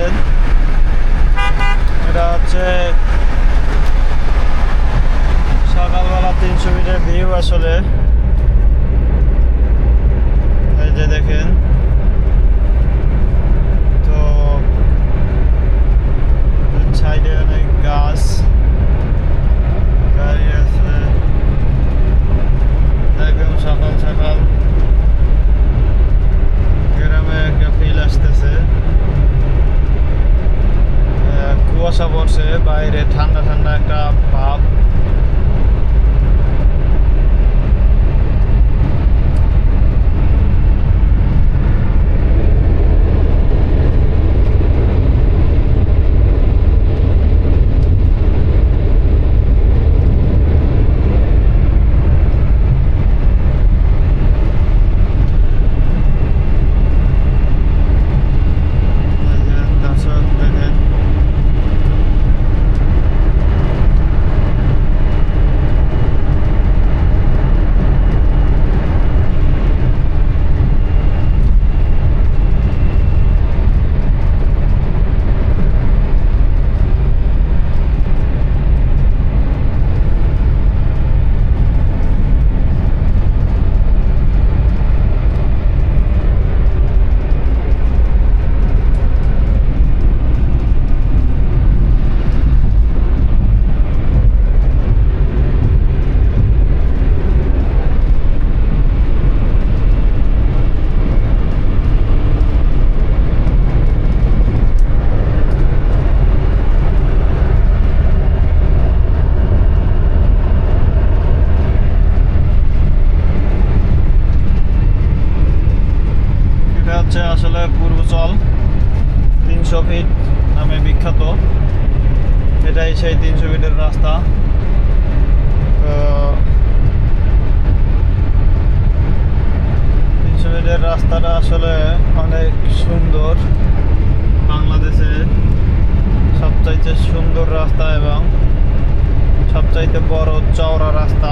আছেন? এটা হচ্ছে সকালবেলা তিনশো মিটার ভিউ আসলে। এই যে দেখেন। একটা পূর্বচল তিনশো ফিট নামে বিখ্যাত। এটাই সেই তিনশো ফিটের রাস্তা। তিনশো ফিটের রাস্তাটা আসলে অনেক সুন্দর। বাংলাদেশে সবচাইতে সুন্দর রাস্তা এবং সবচাইতে বড় চওড়া রাস্তা।